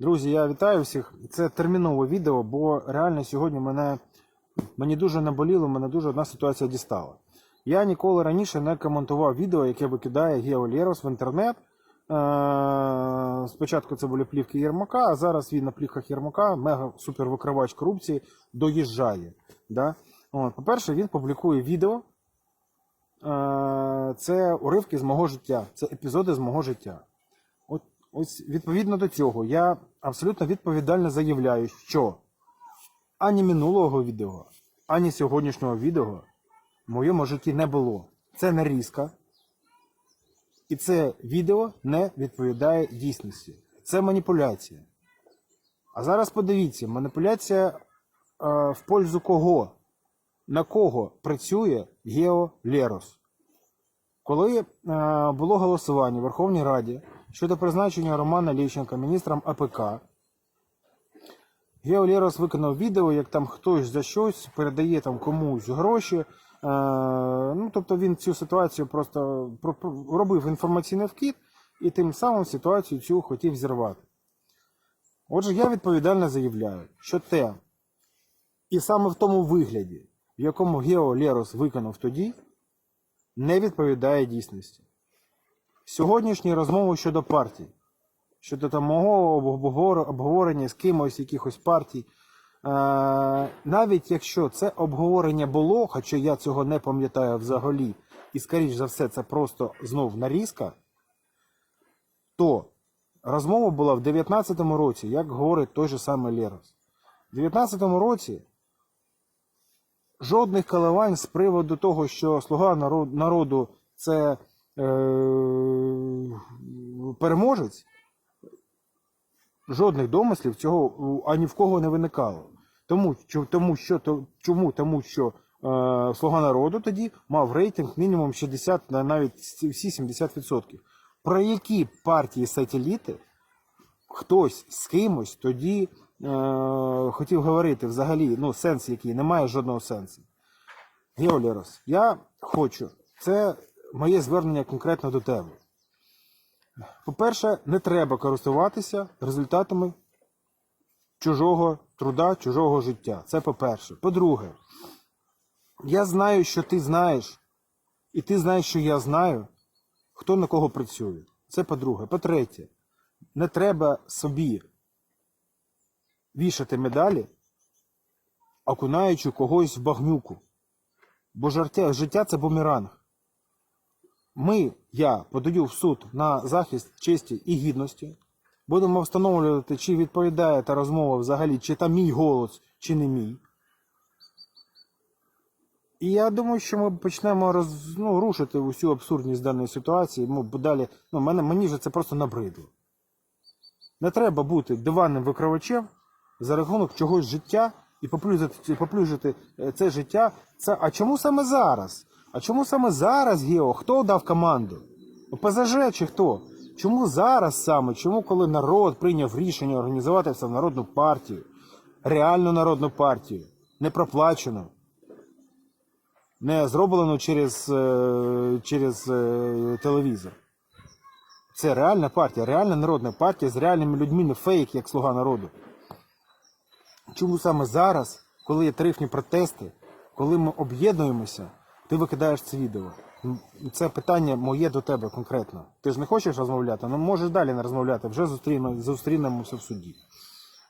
Друзі, я вітаю всіх. Це термінове відео, бо реально сьогодні мене мені дуже наболіло, мене дуже одна ситуація дістала. Я ніколи раніше не коментував відео, яке викидає Гео Лєрос в інтернет. Е, Спочатку це були плівки Єрмака, а зараз він на плівках Єрмака, мега супер викривач корупції, доїжджає. Да? По-перше, він публікує відео. Е, Це уривки з мого життя, це епізоди з мого життя. Ось відповідно до цього, я абсолютно відповідально заявляю, що ані минулого відео, ані сьогоднішнього відео в моєму житті не було. Це нарізка. І це відео не відповідає дійсності. Це маніпуляція. А зараз подивіться, маніпуляція е, в пользу кого? На кого працює Гео Лерос? Коли е, було голосування в Верховній Раді щодо призначення Романа Лещенка міністром АПК, Гео Лерос виконав відео, як там хтось за щось передає там комусь гроші. Е, ну, тобто він цю ситуацію просто про- про- робив інформаційний вкид і тим самим ситуацію цю хотів зірвати. Отже, я відповідально заявляю, що те, і саме в тому вигляді, в якому Гео Лерос виконав тоді, не відповідає дійсності. Сьогоднішні розмови щодо партій, щодо там мого обговорення з кимось якихось партій, е, навіть якщо це обговорення було, хоча я цього не пам'ятаю взагалі, і скоріш за все це просто знов нарізка, то розмова була в 19-му році, як говорить той же самий Лерос. В 19-му році жодних коливань з приводу того, що слуга народу це переможець, жодних домислів цього ані в кого не виникало. Тому, тому що, чому? Тому що е, Слуга народу тоді мав рейтинг мінімум 60, навіть всі 70%. Про які партії сателіти хтось з кимось тоді е, хотів говорити взагалі, ну, сенс який, немає жодного сенсу. Геолерос, я хочу, це моє звернення конкретно до тебе. По-перше, не треба користуватися результатами чужого труда, чужого життя. Це по-перше. По-друге, я знаю, що ти знаєш, і ти знаєш, що я знаю, хто на кого працює. Це по-друге. По-третє, не треба собі вішати медалі, окунаючи когось в багнюку. Бо життя, це бумеранг. Ми, я подаю в суд на захист честі і гідності. Будемо встановлювати, чи відповідає та розмова взагалі, чи там мій голос, чи не мій. І я думаю, що ми почнемо роз, ну, рушити усю абсурдність даної ситуації. Ми далі, ну, мене, мені вже це просто набридло. Не треба бути диванним викривачем за рахунок чогось життя і поплюжити, поплюжити е, це життя. Це, а чому саме зараз? А чому саме зараз, Гео? Хто дав команду? ОПЗЖ чи хто? Чому зараз саме? Чому, коли народ прийняв рішення організуватися в народну партію, реальну народну партію, не проплачену, не зроблену через, е, через е, телевізор? Це реальна партія, реальна народна партія з реальними людьми, не фейк, як слуга народу. Чому саме зараз, коли є тарифні протести, коли ми об'єднуємося, ти викидаєш це відео? Це питання моє до тебе конкретно. Ти ж не хочеш розмовляти? Ну можеш далі не розмовляти, вже зустрінемо, зустрінемося в суді.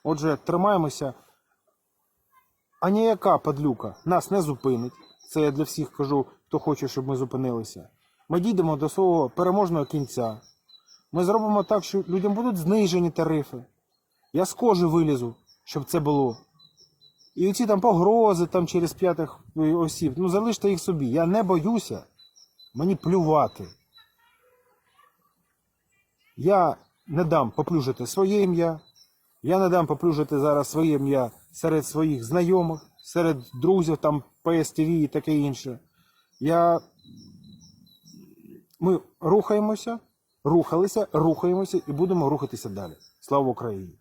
Отже, тримаємося. А ніяка падлюка нас не зупинить. Це я для всіх кажу, хто хоче, щоб ми зупинилися. Ми дійдемо до свого переможного кінця. Ми зробимо так, що людям будуть знижені тарифи. Я з кожи вилізу, щоб це було. І оці там погрози там через п'ятих осіб, ну залиште їх собі. Я не боюся. Мені плювати. Я не дам поплюжити своє ім'я. Я не дам поплюжити зараз своє ім'я серед своїх знайомих, серед друзів там ПСТВ і таке інше. Я... Ми рухаємося, рухалися, рухаємося і будемо рухатися далі. Слава Україні!